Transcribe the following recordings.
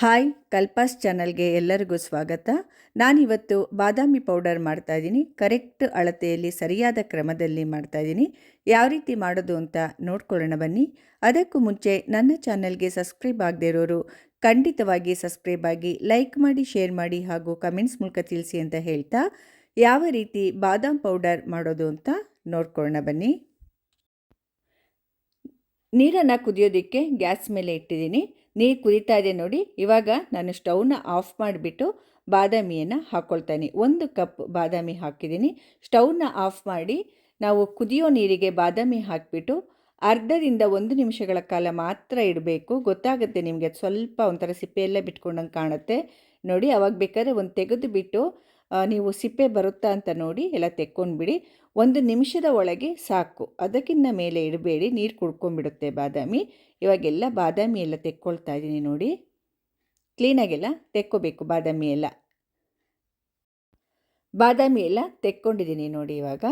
Hi, ಕಲ್ಪಾಸ್ ಚಾನಲ್ಗೆ ಎಲ್ಲರಿಗೂ ಸ್ವಾಗತ. ನಾನಿವತ್ತು ಬಾದಾಮಿ ಪೌಡರ್ ಮಾಡ್ತಾ ಇದ್ದೀನಿ. ಕರೆಕ್ಟ್ ಅಳತೆಯಲ್ಲಿ ಸರಿಯಾದ ಕ್ರಮದಲ್ಲಿ ಮಾಡ್ತಾ ಇದ್ದೀನಿ. ಯಾವ ರೀತಿ ಮಾಡೋದು ಅಂತ ನೋಡ್ಕೊಳ್ಳೋಣ ಬನ್ನಿ. ಅದಕ್ಕೂ ಮುಂಚೆ ನನ್ನ ಚಾನಲ್ಗೆ ಸಬ್ಸ್ಕ್ರೈಬ್ ಆಗದೇ ಇರೋರು ಖಂಡಿತವಾಗಿ ಸಬ್ಸ್ಕ್ರೈಬ್ ಆಗಿ ಲೈಕ್ ಮಾಡಿ, ಶೇರ್ ಮಾಡಿ ಹಾಗೂ ಕಮೆಂಟ್ಸ್ ಮೂಲಕ ತಿಳಿಸಿ ಅಂತ ಹೇಳ್ತಾ ಯಾವ ರೀತಿ ಬಾದಾಮ್ ಪೌಡರ್ ಮಾಡೋದು ಅಂತ ನೋಡ್ಕೊಳ್ಳೋಣ ಬನ್ನಿ. ನೀರನ್ನು ಕುದಿಯೋದಕ್ಕೆ ಗ್ಯಾಸ್ ಮೇಲೆ ಇಟ್ಟಿದ್ದೀನಿ. ನೀರು ಕುದೀತಾ ಇದೆ ನೋಡಿ. ಇವಾಗ ನಾನು ಸ್ಟೌವ್ನ ಆಫ್ ಮಾಡಿಬಿಟ್ಟು ಬಾದಾಮಿಯನ್ನು ಹಾಕ್ಕೊಳ್ತಾನೆ ಒಂದು ಕಪ್ ಬಾದಾಮಿ ಹಾಕಿದ್ದೀನಿ. ಸ್ಟೌವ್ನ ಆಫ್ ಮಾಡಿ ನಾವು ಕುದಿಯೋ ನೀರಿಗೆ ಬಾದಾಮಿ ಹಾಕಿಬಿಟ್ಟು ಅರ್ಧದಿಂದ ಒಂದು ನಿಮಿಷಗಳ ಕಾಲ ಮಾತ್ರ ಇಡಬೇಕು. ಗೊತ್ತಾಗುತ್ತೆ ನಿಮಗೆ, ಸ್ವಲ್ಪ ಒಂಥರ ಸಿಪ್ಪೆ ಎಲ್ಲ ಬಿಟ್ಕೊಂಡಂಗೆ ಕಾಣುತ್ತೆ. ನೋಡಿ, ಅವಾಗ ಬೇಕಾದ್ರೆ ಒಂದು ತೆಗೆದು ಬಿಟ್ಟು ನೀವು ಸಿಪ್ಪೆ ಬರುತ್ತಾ ಅಂತ ನೋಡಿ ಎಲ್ಲ ತೆಕ್ಕೊಂಡ್ಬಿಡಿ. ಒಂದು ನಿಮಿಷದ ಒಳಗೆ ಸಾಕು. ಅದಕ್ಕಿಂತ ಮೇಲೆ ಇಡಬೇಡಿ. ನೀರು ಕುಡ್ಕೊಂಡ್ಬಿಡುತ್ತೆ ಬಾದಾಮಿ. ಇವಾಗೆಲ್ಲ ಬಾದಾಮಿ ಎಲ್ಲ ತೆಕ್ಕೊಳ್ತಾ ಇದ್ದೀನಿ ನೋಡಿ. ಕ್ಲೀನಾಗೆಲ್ಲ ತೆಕ್ಕೋಬೇಕು ಬಾದಾಮಿ ಎಲ್ಲ. ಬಾದಾಮಿ ಎಲ್ಲ ತೆಕ್ಕೊಂಡಿದ್ದೀನಿ ನೋಡಿ ಇವಾಗ.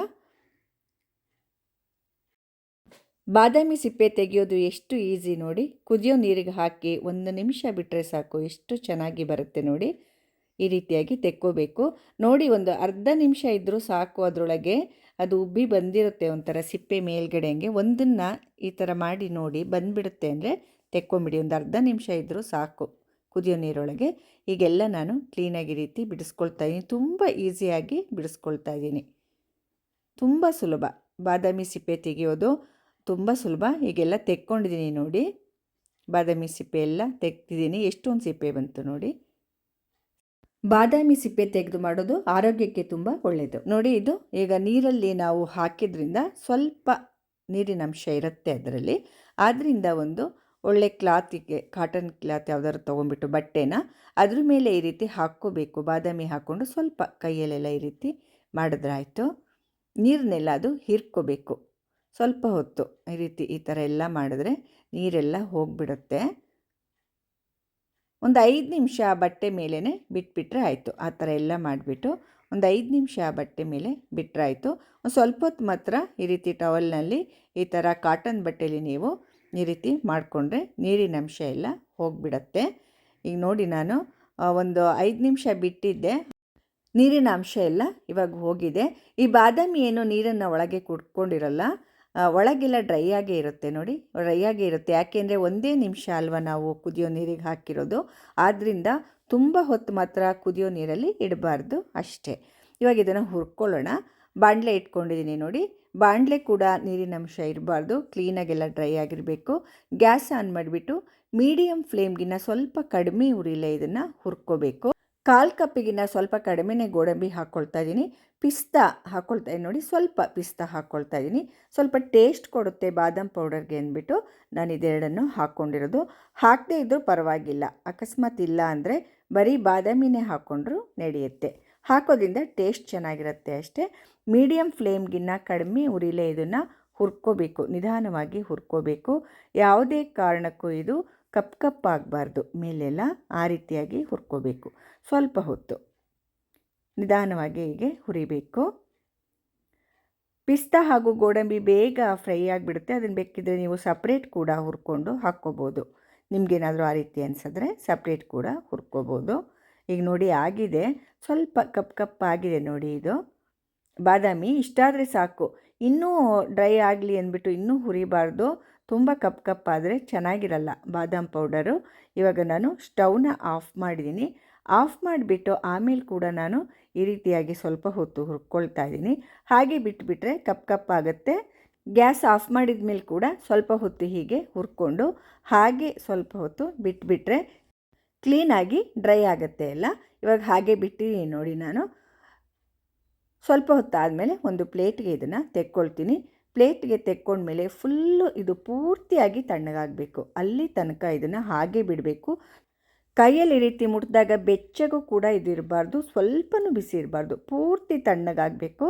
ಬಾದಾಮಿ ಸಿಪ್ಪೆ ತೆಗೆಯೋದು ಎಷ್ಟು ಈಸಿ ನೋಡಿ. ಕುದಿಯೋ ನೀರಿಗೆ ಹಾಕಿ ಒಂದು ನಿಮಿಷ ಬಿಟ್ಟರೆ ಸಾಕು. ಎಷ್ಟು ಚೆನ್ನಾಗಿ ಬರುತ್ತೆ ನೋಡಿ. ಈ ರೀತಿಯಾಗಿ ತೆಕ್ಕೋಬೇಕು. ನೋಡಿ ಒಂದು ಅರ್ಧ ನಿಮಿಷ ಇದ್ದರೂ ಸಾಕು ಅದರೊಳಗೆ. ಅದು ಉಬ್ಬಿ ಬಂದಿರುತ್ತೆ ಒಂಥರ ಸಿಪ್ಪೆ ಮೇಲ್ಗಡೆ ಹಂಗೆ ಒಂದನ್ನು ಈ ಥರ ಮಾಡಿ ನೋಡಿ ಬಂದುಬಿಡುತ್ತೆ ಅಂದರೆ ತೆಕ್ಕೊಂಬಿಡಿ. ಒಂದು ಅರ್ಧ ನಿಮಿಷ ಇದ್ದರೂ ಸಾಕು ಕುದಿಯೋ ನೀರೊಳಗೆ. ಈಗೆಲ್ಲ ನಾನು ಕ್ಲೀನಾಗಿ ರೀತಿ ಬಿಡಿಸ್ಕೊಳ್ತಾ ಇದ್ದೀನಿ ತುಂಬ ಈಸಿಯಾಗಿ ಬಿಡಿಸ್ಕೊಳ್ತಾ ಇದ್ದೀನಿ ತುಂಬ ಸುಲಭ. ಬಾದಾಮಿ ಸಿಪ್ಪೆ ತೆಗೆಯೋದು ತುಂಬ ಸುಲಭ. ಈಗೆಲ್ಲ ತೆಕ್ಕೊಂಡಿದ್ದೀನಿ ನೋಡಿ. ಬಾದಾಮಿ ಸಿಪ್ಪೆ ಎಲ್ಲ ತೆಗ್ದಿದ್ದೀನಿ ಎಷ್ಟೊಂದು ಸಿಪ್ಪೆ ಬಂತು ನೋಡಿ. ಬಾದಾಮಿ ಸಿಪ್ಪೆ ತೆಗೆದು ಮಾಡೋದು ಆರೋಗ್ಯಕ್ಕೆ ತುಂಬ ಒಳ್ಳೆಯದು ನೋಡಿ ಇದು, ಈಗ ನೀರಲ್ಲಿ ನಾವು ಹಾಕಿದ್ರಿಂದ ಸ್ವಲ್ಪ ನೀರಿನ ಅಂಶ ಇರುತ್ತೆ ಅದರಲ್ಲಿ. ಆದ್ದರಿಂದ ಒಂದು ಒಳ್ಳೆ ಕ್ಲಾತಿಗೆ, ಕಾಟನ್ ಕ್ಲಾತ್ ಯಾವ್ದಾದ್ರು ತೊಗೊಂಡ್ಬಿಟ್ಟು ಬಟ್ಟೆನ ಅದ್ರ ಮೇಲೆ ಈ ರೀತಿ ಹಾಕ್ಕೋಬೇಕು. ಬಾದಾಮಿ ಹಾಕ್ಕೊಂಡು ಸ್ವಲ್ಪ ಕೈಯಲ್ಲೆಲ್ಲ ಈ ರೀತಿ ಮಾಡಿದ್ರಾಯಿತು ನೀರನ್ನೆಲ್ಲ ಅದು ಹೀರ್ಕೋಬೇಕು. ಸ್ವಲ್ಪ ಹೊತ್ತು ಈ ರೀತಿ ಈ ಥರ ಎಲ್ಲ ಮಾಡಿದ್ರೆ ನೀರೆಲ್ಲ ಹೋಗಿಬಿಡುತ್ತೆ. ಒಂದು ಐದು ನಿಮಿಷ ಬಟ್ಟೆ ಮೇಲೇ ಬಿಟ್ಬಿಟ್ರೆ ಆಯಿತು. ಆ ಥರ ಎಲ್ಲ ಮಾಡಿಬಿಟ್ಟು ಒಂದು ಐದು ನಿಮಿಷ ಆ ಬಟ್ಟೆ ಮೇಲೆ ಬಿಟ್ಟರೆ ಆಯಿತು. ಒಂದು ಸ್ವಲ್ಪ ಹೊತ್ತು ಮಾತ್ರ ಈ ರೀತಿ ಟವಲ್ನಲ್ಲಿ ಈ ಥರ ಕಾಟನ್ ಬಟ್ಟೆಯಲ್ಲಿ ನೀವು ಈ ರೀತಿ ಮಾಡಿಕೊಂಡ್ರೆ ನೀರಿನ ಅಂಶ ಎಲ್ಲ ಹೋಗಿಬಿಡತ್ತೆ. ಈಗ ನೋಡಿ ನಾನು ಒಂದು ಐದು ನಿಮಿಷ ಬಿಟ್ಟಿದ್ದೆ. ನೀರಿನ ಅಂಶ ಎಲ್ಲ ಇವಾಗ ಹೋಗಿದೆ. ಈ ಬಾದಾಮಿ ಏನು ನೀರನ್ನು ಒಳಗೆ ಕುಡ್ಕೊಂಡಿರಲ್ಲ ಒಳಗೆಲ್ಲ ಡ್ರೈ ಆಗೇ ಇರುತ್ತೆ ನೋಡಿ. ಡ್ರೈ ಆಗೇ ಇರುತ್ತೆ. ಯಾಕೆಂದರೆ ಒಂದೇ ನಿಮಿಷ ಅಲ್ವಾ ನಾವು ಕುದಿಯೋ ನೀರಿಗೆ ಹಾಕಿರೋದು. ಆದ್ದರಿಂದ ತುಂಬ ಹೊತ್ತು ಮಾತ್ರ ಕುದಿಯೋ ನೀರಲ್ಲಿ ಇಡಬಾರ್ದು ಅಷ್ಟೇ. ಇವಾಗ ಇದನ್ನು ಹುರ್ಕೊಳ್ಳೋಣ. ಬಾಣಲೆ ಇಟ್ಕೊಂಡಿದ್ದೀನಿ ನೋಡಿ. ಬಾಣಲೆ ಕೂಡ ನೀರಿನ ಅಂಶ ಇರಬಾರ್ದು. ಕ್ಲೀನಾಗೆಲ್ಲ ಡ್ರೈ ಆಗಿರಬೇಕು. ಗ್ಯಾಸ್ ಆನ್ ಮಾಡಿಬಿಟ್ಟು ಮೀಡಿಯಮ್ ಫ್ಲೇಮ್ಗಿನ್ನ ಸ್ವಲ್ಪ ಕಡಿಮೆ ಉರಿಲೆ ಇದನ್ನು ಹುರ್ಕೋಬೇಕು. ಕಾಲು ಕಪ್ಪಿಗಿನ್ನ ಸ್ವಲ್ಪ ಕಡಿಮೆನೇ ಗೋಡಂಬಿ ಹಾಕ್ಕೊಳ್ತಾ ಇದ್ದೀನಿ. ಪಿಸ್ತಾ ಹಾಕ್ಕೊಳ್ತಾ ಇದ್ದೀನಿ ನೋಡಿ ಸ್ವಲ್ಪ ಪಿಸ್ತಾ ಹಾಕ್ಕೊಳ್ತಾ ಇದ್ದೀನಿ. ಸ್ವಲ್ಪ ಟೇಸ್ಟ್ ಕೊಡುತ್ತೆ ಬಾದಾಮ್ ಪೌಡರ್ಗೆ ಅಂದ್ಬಿಟ್ಟು ನಾನು ಇದೆರಡನ್ನು ಹಾಕ್ಕೊಂಡಿರೋದು ಹಾಕದೇ ಇದ್ದರೂ ಪರವಾಗಿಲ್ಲ. ಅಕಸ್ಮಾತ್ ಇಲ್ಲ ಅಂದರೆ ಬರೀ ಬಾದಾಮಿನೇ ಹಾಕ್ಕೊಂಡ್ರೂ ನಡೆಯುತ್ತೆ. ಹಾಕೋದ್ರಿಂದ ಟೇಸ್ಟ್ ಚೆನ್ನಾಗಿರುತ್ತೆ ಅಷ್ಟೇ. ಮೀಡಿಯಮ್ ಫ್ಲೇಮ್ಗಿನ್ನ ಕಡಿಮೆ ಉರಿಲೇ ಇದನ್ನು ಹುರ್ಕೋಬೇಕು. ನಿಧಾನವಾಗಿ ಹುರ್ಕೋಬೇಕು. ಯಾವುದೇ ಕಾರಣಕ್ಕೂ ಇದು ಕಪ್ ಕಪ್ ಆಗಬಾರ್ದು. ಮೇಲೆಲ್ಲ ಆ ರೀತಿಯಾಗಿ ಹುರ್ಕೋಬೇಕು. ಸ್ವಲ್ಪ ಹೊತ್ತು ನಿಧಾನವಾಗಿ ಹೀಗೆ ಹುರಿಬೇಕು. ಪಿಸ್ತಾ ಹಾಗೂ ಗೋಡಂಬಿ ಬೇಗ ಫ್ರೈ ಆಗಿಬಿಡುತ್ತೆ. ಅದನ್ನು ಬೇಕಿದ್ರೆ ನೀವು ಸಪ್ರೇಟ್ ಕೂಡ ಹುರ್ಕೊಂಡು ಹಾಕ್ಕೋಬೋದು. ನಿಮಗೇನಾದರೂ ಆ ರೀತಿ ಅನಿಸಿದ್ರೆ ಸಪ್ರೇಟ್ ಕೂಡ ಹುರ್ಕೋಬೋದು. ಈಗ ನೋಡಿ ಆಗಿದೆ. ಸ್ವಲ್ಪ ಕಪ್ ಕಪ್ ಆಗಿದೆ ನೋಡಿ ಇದು. ಬಾದಾಮಿ ಇಷ್ಟಾದರೆ ಸಾಕು. ಇನ್ನೂ ಡ್ರೈ ಆಗಲಿ ಅಂದ್ಬಿಟ್ಟು ಇನ್ನೂ ಹುರಿಬಾರ್ದು. ತುಂಬ ಕಪ್ ಕಪ್ ಆದರೆ ಚೆನ್ನಾಗಿರಲ್ಲ ಬಾದಾಮ್ ಪೌಡರು. ಇವಾಗ ನಾನು ಸ್ಟವ್ನ ಆಫ್ ಮಾಡಿದ್ದೀನಿ. ಆಫ್ ಮಾಡಿಬಿಟ್ಟು ಆಮೇಲೆ ಕೂಡ ನಾನು ಈ ರೀತಿಯಾಗಿ ಸ್ವಲ್ಪ ಹೊತ್ತು ಹುರ್ಕೊಳ್ತಾ ಇದ್ದೀನಿ. ಹಾಗೆ ಬಿಟ್ಟುಬಿಟ್ರೆ ಕಪ್ ಕಪ್ ಆಗುತ್ತೆ. ಗ್ಯಾಸ್ ಆಫ್ ಮಾಡಿದ ಮೇಲೆ ಕೂಡ ಸ್ವಲ್ಪ ಹೊತ್ತು ಹೀಗೆ ಹುರ್ಕೊಂಡು ಹಾಗೆ ಸ್ವಲ್ಪ ಹೊತ್ತು ಬಿಟ್ಬಿಟ್ರೆ ಕ್ಲೀನಾಗಿ ಡ್ರೈ ಆಗುತ್ತೆ ಎಲ್ಲ ಇವಾಗ ಹಾಗೆ ಬಿಟ್ಟಿದ್ದೀನಿ ನೋಡಿ ನಾನು. ಸ್ವಲ್ಪ ಹೊತ್ತಾದಮೇಲೆ ಒಂದು ಪ್ಲೇಟ್ಗೆ ಇದನ್ನು ತೆಕ್ಕೊಳ್ತೀನಿ. ಪ್ಲೇಟ್ಗೆ ತೆಕ್ಕೊಂಡ್ಮೇಲೆ ಫುಲ್ಲು ಇದು ಪೂರ್ತಿಯಾಗಿ ತಣ್ಣಗಾಗಬೇಕು. ಅಲ್ಲಿ ತನಕ ಇದನ್ನು ಹಾಗೆ ಬಿಡಬೇಕು. ಕೈಯಲ್ಲಿ ರೀತಿ ಮುಟ್ಟಿದಾಗ ಬೆಚ್ಚಗೂ ಕೂಡ ಇದಿರಬಾರ್ದು ಸ್ವಲ್ಪನೂ ಬಿಸಿ ಇರಬಾರ್ದು. ಪೂರ್ತಿ ತಣ್ಣಗಾಗಬೇಕು.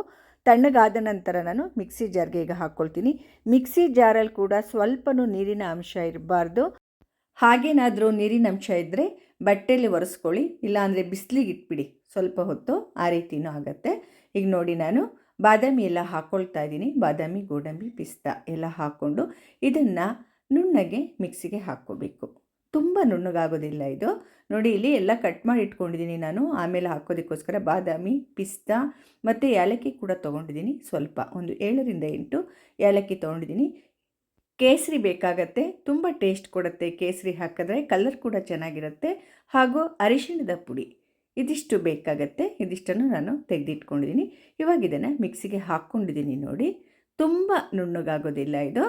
ತಣ್ಣಗಾದ ನಂತರ ನಾನು ಮಿಕ್ಸಿ ಜಾರ್ಗೆ ಈಗ ಹಾಕ್ಕೊಳ್ತೀನಿ ಮಿಕ್ಸಿ ಜಾರಲ್ಲಿ ಕೂಡ ಸ್ವಲ್ಪನೂ ನೀರಿನ ಅಂಶ ಇರಬಾರ್ದು. ಹಾಗೇನಾದರೂ ನೀರಿನ ಅಂಶ ಇದ್ದರೆ ಬಟ್ಟೆಯಲ್ಲಿ ಒರೆಸ್ಕೊಳ್ಳಿ, ಇಲ್ಲಾಂದರೆ ಬಿಸಿಲಿಗೆ ಇಟ್ಬಿಡಿ. ಸ್ವಲ್ಪ ಹೊತ್ತು ಆ ರೀತಿಯೂ ಆಗುತ್ತೆ. ಈಗ ನೋಡಿ ನಾನು ಬಾದಾಮಿ ಎಲ್ಲ ಹಾಕ್ಕೊಳ್ತಾ ಇದ್ದೀನಿ. ಬಾದಾಮಿ, ಗೋಡಂಬಿ, ಪಿಸ್ತಾ ಎಲ್ಲ ಹಾಕ್ಕೊಂಡು ಇದನ್ನು ನುಣ್ಣಗೆ ಮಿಕ್ಸಿಗೆ ಹಾಕ್ಕೋಬೇಕು. ತುಂಬ ನುಣ್ಣಗಾಗೋದಿಲ್ಲ ಇದು. ನೋಡಿ, ಇಲ್ಲಿ ಎಲ್ಲ ಕಟ್ ಮಾಡಿ ಇಟ್ಕೊಂಡಿದ್ದೀನಿ ನಾನು. ಆಮೇಲೆ ಹಾಕೋದಕ್ಕೋಸ್ಕರ ಬಾದಾಮಿ, ಪಿಸ್ತಾ ಮತ್ತು ಏಲಕ್ಕಿ ಕೂಡ ತೊಗೊಂಡಿದ್ದೀನಿ ಸ್ವಲ್ಪ. ಒಂದು ಏಳರಿಂದ ಎಂಟು ಏಲಕ್ಕಿ ತೊಗೊಂಡಿದ್ದೀನಿ. ಕೇಸರಿ ಬೇಕಾಗತ್ತೆ. ತುಂಬ ಟೇಸ್ಟ್ ಕೊಡುತ್ತೆ ಕೇಸರಿ ಹಾಕಿದ್ರೆ. ಕಲರ್ ಕೂಡ ಚೆನ್ನಾಗಿರುತ್ತೆ. ಹಾಗೂ ಅರಿಶಿಣದ ಪುಡಿ. ಇದಿಷ್ಟು ಬೇಕಾಗತ್ತೆ. ಇದಿಷ್ಟನ್ನು ನಾನು ತೆಗೆದಿಟ್ಕೊಂಡಿದ್ದೀನಿ. ಇವಾಗ ಇದನ್ನು ಮಿಕ್ಸಿಗೆ ಹಾಕ್ಕೊಂಡಿದ್ದೀನಿ ನೋಡಿ. ತುಂಬ ನುಣ್ಣಗಾಗೋದಿಲ್ಲ ಇದು.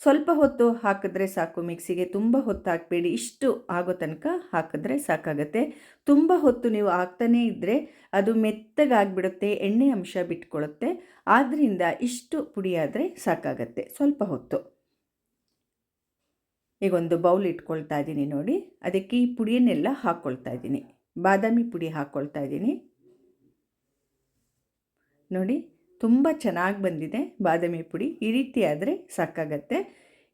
ಸ್ವಲ್ಪ ಹೊತ್ತು ಹಾಕಿದ್ರೆ ಸಾಕು. ಮಿಕ್ಸಿಗೆ ತುಂಬ ಹೊತ್ತು ಹಾಕಬೇಡಿ. ಇಷ್ಟು ಆಗೋ ತನಕ ಹಾಕಿದ್ರೆ ಸಾಕಾಗತ್ತೆ. ತುಂಬ ಹೊತ್ತು ನೀವು ಹಾಕ್ತಾನೇ ಇದ್ದರೆ ಅದು ಮೆತ್ತಗಾಗ್ಬಿಡುತ್ತೆ. ಎಣ್ಣೆ ಅಂಶ ಬಿಟ್ಕೊಳ್ಳುತ್ತೆ ಆದ್ದರಿಂದ ಇಷ್ಟು ಪುಡಿಯಾದರೆ ಸಾಕಾಗತ್ತೆ. ಸ್ವಲ್ಪ ಹೊತ್ತು. ಈಗ ಒಂದು ಬೌಲ್ ಇಟ್ಕೊಳ್ತಾ ಇದ್ದೀನಿ ನೋಡಿ. ಅದಕ್ಕೆ ಈ ಪುಡಿಯನ್ನೆಲ್ಲ ಹಾಕ್ಕೊಳ್ತಾ ಇದ್ದೀನಿ. ಬಾದಾಮಿ ಪುಡಿ ಹಾಕ್ಕೊಳ್ತಾ ಇದ್ದೀನಿ. ನೋಡಿ, ತುಂಬ ಚೆನ್ನಾಗಿ ಬಂದಿದೆ ಬಾದಾಮಿ ಪುಡಿ. ಈ ರೀತಿ ಆದರೆ ಸಾಕಾಗತ್ತೆ.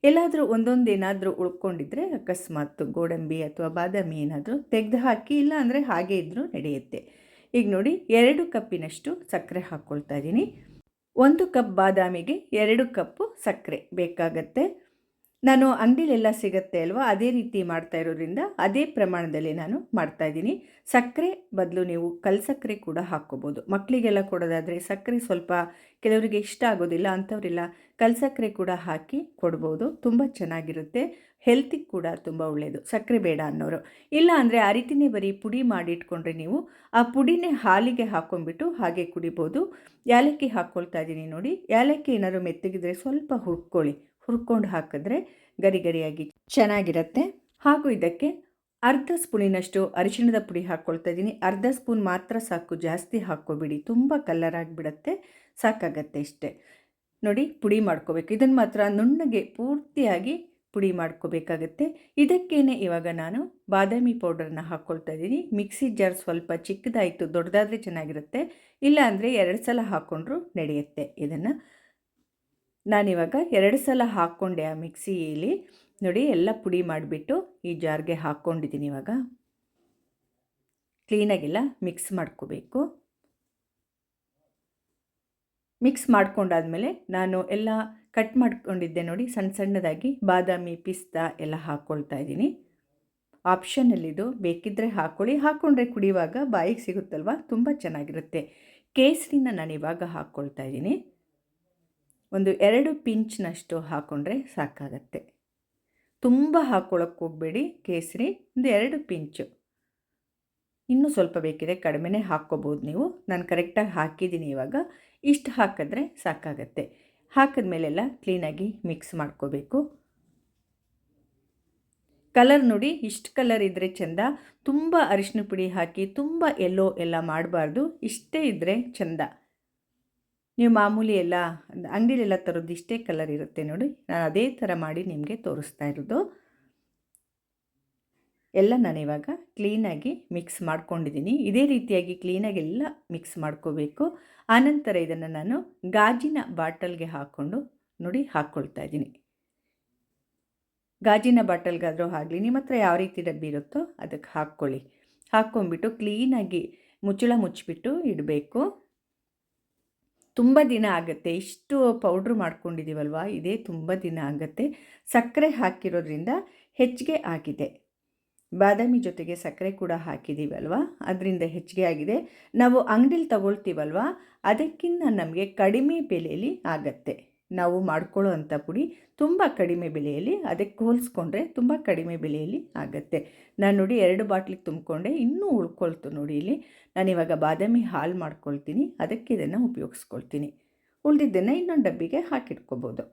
ಎಲ್ಲಾದರೂ ಒಂದೊಂದು ಏನಾದರೂ ಉಳ್ಕೊಂಡಿದ್ರೆ ಅಕಸ್ಮಾತ್ ಗೋಡಂಬಿ ಅಥವಾ ಬಾದಾಮಿ ಏನಾದರೂ ತೆಗೆದು ಹಾಕಿ ಇಲ್ಲ ಅಂದರೆ ಹಾಗೆ ಇದ್ದರೂ ನಡೆಯುತ್ತೆ. ಈಗ ನೋಡಿ, ಎರಡು ಕಪ್ಪಿನಷ್ಟು ಸಕ್ಕರೆ ಹಾಕ್ಕೊಳ್ತಾ ಇದ್ದೀನಿ. ಒಂದು ಕಪ್ ಬಾದಾಮಿಗೆ ಎರಡು ಕಪ್ಪು ಸಕ್ಕರೆ ಬೇಕಾಗತ್ತೆ. ನಾನು ಅಂಗಡಿಲೆಲ್ಲ ಸಿಗುತ್ತೆ ಅಲ್ವಾ? ಅದೇ ರೀತಿ ಮಾಡ್ತಾ ಇರೋದ್ರಿಂದ ಅದೇ ಪ್ರಮಾಣದಲ್ಲಿ ನಾನು ಮಾಡ್ತಾ ಇದ್ದೀನಿ. ಸಕ್ಕರೆ ಬದಲು ನೀವು ಕಲ್ಸಕ್ಕರೆ ಕೂಡ ಹಾಕ್ಕೋಬೋದು. ಮಕ್ಕಳಿಗೆಲ್ಲ ಕೊಡೋದಾದರೆ ಸಕ್ಕರೆ ಸ್ವಲ್ಪ ಕೆಲವರಿಗೆ ಇಷ್ಟ ಆಗೋದಿಲ್ಲ ಅಂಥವರೆಲ್ಲ ಕಲ್ಸಕ್ಕರೆ ಕೂಡ ಹಾಕಿ ಕೊಡ್ಬೋದು. ತುಂಬ ಚೆನ್ನಾಗಿರುತ್ತೆ. ಹೆಲ್ತಿಗೆ ಕೂಡ ತುಂಬ ಒಳ್ಳೆಯದು ಸಕ್ಕರೆ ಬೇಡ ಅನ್ನೋರು. ಇಲ್ಲ ಅಂದರೆ ಆ ರೀತಿಯೇ ಬರೀ ಪುಡಿ ಮಾಡಿ ಇಟ್ಕೊಂಡ್ರೆ ನೀವು ಆ ಪುಡಿನೇ ಹಾಲಿಗೆ ಹಾಕ್ಕೊಂಡ್ಬಿಟ್ಟು ಹಾಗೆ ಕುಡಿಬೋದು. ಏಲಕ್ಕಿ ಹಾಕ್ಕೊಳ್ತಾ ಇದ್ದೀನಿ ನೋಡಿ. ಏಲಕ್ಕಿ ಏನಾದ್ರು ಮೆತ್ತಗಿದ್ರೆ ಸ್ವಲ್ಪ ಹುರ್ಕೊಳ್ಳಿ. ಹುರ್ಕೊಂಡು ಹಾಕಿದ್ರೆ ಗರಿ ಗರಿಯಾಗಿ ಚೆನ್ನಾಗಿರುತ್ತೆ. ಹಾಗೂ ಇದಕ್ಕೆ ಅರ್ಧ ಸ್ಪೂನಿನಷ್ಟು ಅರಿಶಿಣದ ಪುಡಿ ಹಾಕ್ಕೊಳ್ತಾ ಇದ್ದೀನಿ. ಅರ್ಧ ಸ್ಪೂನ್ ಮಾತ್ರ ಸಾಕು. ಜಾಸ್ತಿ ಹಾಕ್ಕೋಬಿಡಿ. ತುಂಬ ಕಲರ್ ಆಗಿಬಿಡತ್ತೆ. ಸಾಕಾಗತ್ತೆ ಇಷ್ಟೇ. ನೋಡಿ, ಪುಡಿ ಮಾಡ್ಕೋಬೇಕು. ಇದನ್ನು ಮಾತ್ರ ನುಣ್ಣಗೆ ಪೂರ್ತಿಯಾಗಿ ಪುಡಿ ಮಾಡ್ಕೋಬೇಕಾಗತ್ತೆ. ಇದಕ್ಕೇನೆ ಇವಾಗ ನಾನು ಬಾದಾಮಿ ಪೌಡರ್ನ ಹಾಕ್ಕೊಳ್ತಾ ಇದ್ದೀನಿ. ಮಿಕ್ಸಿ ಜಾರ್ ಸ್ವಲ್ಪ ಚಿಕ್ಕದಾಯಿತು, ದೊಡ್ಡದಾದರೆ ಚೆನ್ನಾಗಿರುತ್ತೆ. ಇಲ್ಲಾಂದರೆ ಎರಡು ಸಲ ಹಾಕ್ಕೊಂಡ್ರೂ ನಡೆಯುತ್ತೆ ಇದನ್ನು. ನಾನಿವಾಗ ಎರಡು ಸಲ ಹಾಕ್ಕೊಂಡೆ ಆ ಮಿಕ್ಸಿಯಲ್ಲಿ. ನೋಡಿ, ಎಲ್ಲ ಪುಡಿ ಮಾಡಿಬಿಟ್ಟು ಈ ಜಾರ್ಗೆ ಹಾಕ್ಕೊಂಡಿದ್ದೀನಿ ಇವಾಗ. ಕ್ಲೀನಾಗಿಲ್ಲ, ಮಿಕ್ಸ್ ಮಾಡ್ಕೋಬೇಕು. ಮಿಕ್ಸ್ ಮಾಡ್ಕೊಂಡಾದಮೇಲೆ ನಾನು ಎಲ್ಲ ಕಟ್ ಮಾಡ್ಕೊಂಡಿದ್ದೆ ನೋಡಿ ಸಣ್ಣ ಸಣ್ಣದಾಗಿ ಬಾದಾಮಿ ಪಿಸ್ತಾ ಎಲ್ಲ ಹಾಕ್ಕೊಳ್ತಾ ಇದ್ದೀನಿ. ಆಪ್ಷನಲ್ಲಿದು ಬೇಕಿದ್ದರೆ ಹಾಕ್ಕೊಳ್ಳಿ ಹಾಕ್ಕೊಂಡ್ರೆ ಕುಡಿಯುವಾಗ ಬಾಯಿಗೆ ಸಿಗುತ್ತಲ್ವ? ತುಂಬ ಚೆನ್ನಾಗಿರುತ್ತೆ. ಕೇಸರಿನ ನಾನು ಇವಾಗ ಹಾಕ್ಕೊಳ್ತಾ ಇದ್ದೀನಿ. ಒಂದು ಎರಡು ಪಿಂಚ್ನಷ್ಟು ಹಾಕ್ಕೊಂಡ್ರೆ ಸಾಕಾಗತ್ತೆ. ತುಂಬ ಹಾಕ್ಕೊಳ್ಳೋಕ್ಕೆ ಹೋಗಬೇಡಿ ಕೇಸರಿ, ಒಂದು ಎರಡು ಪಿಂಚು. ಇನ್ನೂ ಸ್ವಲ್ಪ ಬೇಕಿದೆ ಕಡಿಮೆನೇ ಹಾಕ್ಕೋಬೋದು ನೀವು. ನಾನು ಕರೆಕ್ಟಾಗಿ ಹಾಕಿದ್ದೀನಿ ಇವಾಗ. ಇಷ್ಟು ಹಾಕಿದ್ರೆ ಸಾಕಾಗತ್ತೆ. ಹಾಕಿದ ಮೇಲೆಲ್ಲ ಕ್ಲೀನಾಗಿ ಮಿಕ್ಸ್ ಮಾಡ್ಕೋಬೇಕು. ಕಲರ್ ನೋಡಿ, ಇಷ್ಟು ಕಲರ್ ಇದ್ದರೆ ಚೆಂದ. ತುಂಬ ಅರಿಶಿನ ಪುಡಿ ಹಾಕಿ, ತುಂಬ ಎಲ್ಲೋ ಎಲ್ಲ ಮಾಡಬಾರ್ದು. ಇಷ್ಟೇ ಇದ್ದರೆ ಚೆಂದ. ನೀವು ಮಾಮೂಲಿ ಎಲ್ಲ ಅಂಗಡಿಲೆಲ್ಲ ತರೋದು ಇಷ್ಟೇ ಕಲರ್ ಇರುತ್ತೆ ನೋಡಿ. ನಾನು ಅದೇ ಥರ ಮಾಡಿ ನಿಮಗೆ ತೋರಿಸ್ತಾ ಇರೋದು. ಎಲ್ಲ ನಾನು ಇವಾಗ ಕ್ಲೀನಾಗಿ ಮಿಕ್ಸ್ ಮಾಡ್ಕೊಂಡಿದ್ದೀನಿ. ಇದೇ ರೀತಿಯಾಗಿ ಕ್ಲೀನಾಗಿ ಎಲ್ಲ ಮಿಕ್ಸ್ ಮಾಡ್ಕೋಬೇಕು. ಆನಂತರ ಇದನ್ನು ನಾನು ಗಾಜಿನ ಬಾಟಲ್ಗೆ ಹಾಕ್ಕೊಂಡು ನೋಡಿ ಹಾಕ್ಕೊಳ್ತಾ ಇದ್ದೀನಿ. ಗಾಜಿನ ಬಾಟಲ್ಗಾದರೂ ಆಗಲಿ, ನಿಮ್ಮ ಹತ್ರ ಯಾವ ರೀತಿ ಡಬ್ಬಿ ಇರುತ್ತೋ ಅದಕ್ಕೆ ಹಾಕ್ಕೊಳ್ಳಿ. ಹಾಕ್ಕೊಂಬಿಟ್ಟು ಕ್ಲೀನಾಗಿ ಮುಚ್ಚಳ ಮುಚ್ಚಿಬಿಟ್ಟು ಇಡಬೇಕು. ತುಂಬ ದಿನ ಆಗುತ್ತೆ. ಇಷ್ಟು ಪೌಡ್ರ್ ಮಾಡ್ಕೊಂಡಿದ್ದೀವಲ್ವ ಇದೇ ತುಂಬ ದಿನ ಆಗುತ್ತೆ. ಸಕ್ಕರೆ ಹಾಕಿರೋದ್ರಿಂದ ಹೆಚ್ಚಿಗೆ ಆಗಿದೆ. ಬಾದಾಮಿ ಜೊತೆಗೆ ಸಕ್ಕರೆ ಕೂಡ ಹಾಕಿದ್ದೀವಲ್ವ ಅದರಿಂದ ಹೆಚ್ಚಿಗೆ ಆಗಿದೆ. ನಾವು ಅಂಗಡಿಲಿ ತಗೊಳ್ತೀವಲ್ವ? ಅದಕ್ಕಿಂತ ನಮಗೆ ಕಡಿಮೆ ಬೆಲೆಯಲ್ಲಿ ಆಗತ್ತೆ. ನಾವು ಮಾಡ್ಕೊಳ್ಳೋ ಪುಡಿ ತುಂಬ ಕಡಿಮೆ ಬೆಲೆಯಲ್ಲಿ ಅದಕ್ಕೆ ಹೋಲಿಸ್ಕೊಂಡ್ರೆ ತುಂಬ ಕಡಿಮೆ ಬೆಲೆಯಲ್ಲಿ ಆಗುತ್ತೆ. ನಾನು ನೋಡಿ ಎರಡು ಬಾಟ್ಲಿಗೆ ತುಂಬಿಕೊಂಡೆ, ಇನ್ನೂ ಉಳ್ಕೊಳ್ತು ನೋಡಿ ಇಲ್ಲಿ. ನಾನು ಇವಾಗ ಬಾದಾಮಿ ಹಾಲು ಮಾಡ್ಕೊಳ್ತೀನಿ, ಅದಕ್ಕೆ ಇದನ್ನು ಉಪಯೋಗಿಸ್ಕೊಳ್ತೀನಿ. ಉಳಿದಿದ್ದನ್ನು ಇನ್ನೊಂದು ಡಬ್ಬಿಗೆ ಹಾಕಿಟ್ಕೋಬೋದು.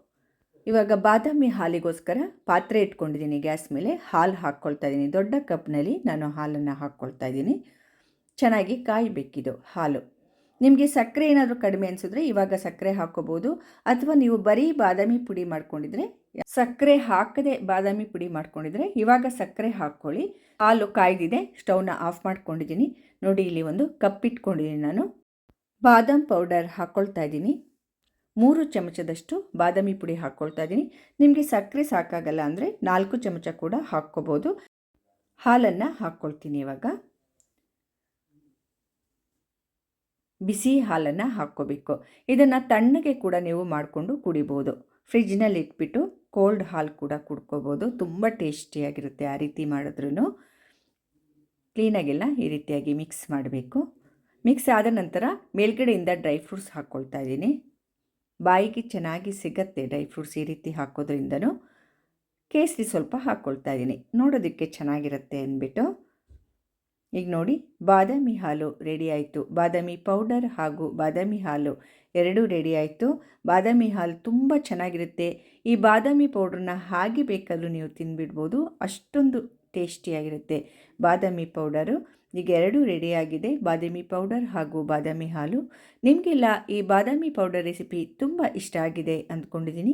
ಇವಾಗ ಬಾದಾಮಿ ಹಾಲಿಗೋಸ್ಕರ ಪಾತ್ರೆ ಇಟ್ಕೊಂಡಿದ್ದೀನಿ ಗ್ಯಾಸ್ ಮೇಲೆ, ಹಾಲು ಹಾಕ್ಕೊಳ್ತಾ ಇದ್ದೀನಿ. ದೊಡ್ಡ ಕಪ್ನಲ್ಲಿ ನಾನು ಹಾಲನ್ನು ಹಾಕ್ಕೊಳ್ತಾ ಇದ್ದೀನಿ. ಚೆನ್ನಾಗಿ ಕಾಯಬೇಕಿದು ಹಾಲು. ನಿಮಗೆ ಸಕ್ಕರೆ ಏನಾದರೂ ಕಡಿಮೆ ಅನಿಸಿದ್ರೆ ಇವಾಗ ಸಕ್ಕರೆ ಹಾಕ್ಕೋಬೋದು ಅಥವಾ ನೀವು ಬರೀ ಬಾದಾಮಿ ಪುಡಿ ಮಾಡ್ಕೊಂಡಿದ್ರೆ, ಸಕ್ಕರೆ ಹಾಕದೆ ಬಾದಾಮಿ ಪುಡಿ ಮಾಡ್ಕೊಂಡಿದ್ರೆ ಇವಾಗ ಸಕ್ಕರೆ ಹಾಕ್ಕೊಳ್ಳಿ. ಹಾಲು ಕಾಯ್ದಿದೆ, ಸ್ಟೌವ್ನ ಆಫ್ ಮಾಡ್ಕೊಂಡಿದ್ದೀನಿ. ನೋಡಿ, ಇಲ್ಲಿ ಒಂದು ಕಪ್ ಇಟ್ಕೊಂಡಿದ್ದೀನಿ ನಾನು. ಬಾದಾಮ್ ಪೌಡರ್ ಹಾಕ್ಕೊಳ್ತಾ ಇದ್ದೀನಿ. ಮೂರು ಚಮಚದಷ್ಟು ಬಾದಾಮಿ ಪುಡಿ ಹಾಕ್ಕೊಳ್ತಾ ಇದ್ದೀನಿ. ನಿಮಗೆ ಸಕ್ಕರೆ ಸಾಕಾಗಲ್ಲ ಅಂದರೆ ನಾಲ್ಕು ಚಮಚ ಕೂಡ ಹಾಕ್ಕೋಬೋದು. ಹಾಲನ್ನು ಹಾಕ್ಕೊಳ್ತೀನಿ ಇವಾಗ. ಬಿಸಿ ಹಾಲನ್ನು ಹಾಕ್ಕೋಬೇಕು. ಇದನ್ನು ತಣ್ಣಗೆ ಕೂಡ ನೀವು ಮಾಡಿಕೊಂಡು ಕುಡಿಬೋದು. ಫ್ರಿಜ್ನಲ್ಲಿ ಇಟ್ಬಿಟ್ಟು ಕೋಲ್ಡ್ ಹಾಲು ಕೂಡ ಕುಡ್ಕೋಬೋದು. ತುಂಬ ಟೇಸ್ಟಿಯಾಗಿರುತ್ತೆ ಆ ರೀತಿ ಮಾಡಿದ್ರೂ ಕ್ಲೀನಾಗೆಲ್ಲ ಈ ರೀತಿಯಾಗಿ ಮಿಕ್ಸ್ ಮಾಡಬೇಕು. ಮಿಕ್ಸ್ ಆದ ನಂತರ ಮೇಲ್ಗಡೆಯಿಂದ ಡ್ರೈ ಫ್ರೂಟ್ಸ್ ಹಾಕ್ಕೊಳ್ತಾ ಇದ್ದೀನಿ. ಬಾಯಿಗೆ ಚೆನ್ನಾಗಿ ಸಿಗತ್ತೆ ಡ್ರೈ ಫ್ರೂಟ್ಸ್ ಈ ರೀತಿ ಹಾಕೋದ್ರಿಂದನೂ. ಕೇಸರಿ ಸ್ವಲ್ಪ ಹಾಕ್ಕೊಳ್ತಾ ಇದ್ದೀನಿ. ನೋಡೋದಕ್ಕೆ ಚೆನ್ನಾಗಿರುತ್ತೆ ಅಂದ್ಬಿಟ್ಟು. ಈಗ ನೋಡಿ, ಬಾದಾಮಿ ಹಾಲು ರೆಡಿ ಆಯಿತು. ಬಾದಾಮಿ ಪೌಡರ್ ಹಾಗೂ ಬಾದಾಮಿ ಹಾಲು ಎರಡೂ ರೆಡಿ ಆಯಿತು. ಬಾದಾಮಿ ಹಾಲು ತುಂಬ ಚೆನ್ನಾಗಿರುತ್ತೆ. ಈ ಬಾದಾಮಿ ಪೌಡ್ರನ್ನ ಹಾಗೆ ಬೇಕಾದರೂ ನೀವು ತಿಂದುಬಿಡ್ಬೋದು. ಅಷ್ಟೊಂದು ಟೇಸ್ಟಿಯಾಗಿರುತ್ತೆ ಬಾದಾಮಿ ಪೌಡರು. ಈಗ ಎರಡೂ ರೆಡಿಯಾಗಿದೆ ಬಾದಾಮಿ ಪೌಡರ್ ಹಾಗೂ ಬಾದಾಮಿ ಹಾಲು. ನಿಮಗೆಲ್ಲ ಈ ಬಾದಾಮಿ ಪೌಡರ್ ರೆಸಿಪಿ ತುಂಬ ಇಷ್ಟ ಆಗಿದೆ ಅಂದ್ಕೊಂಡಿದ್ದೀನಿ.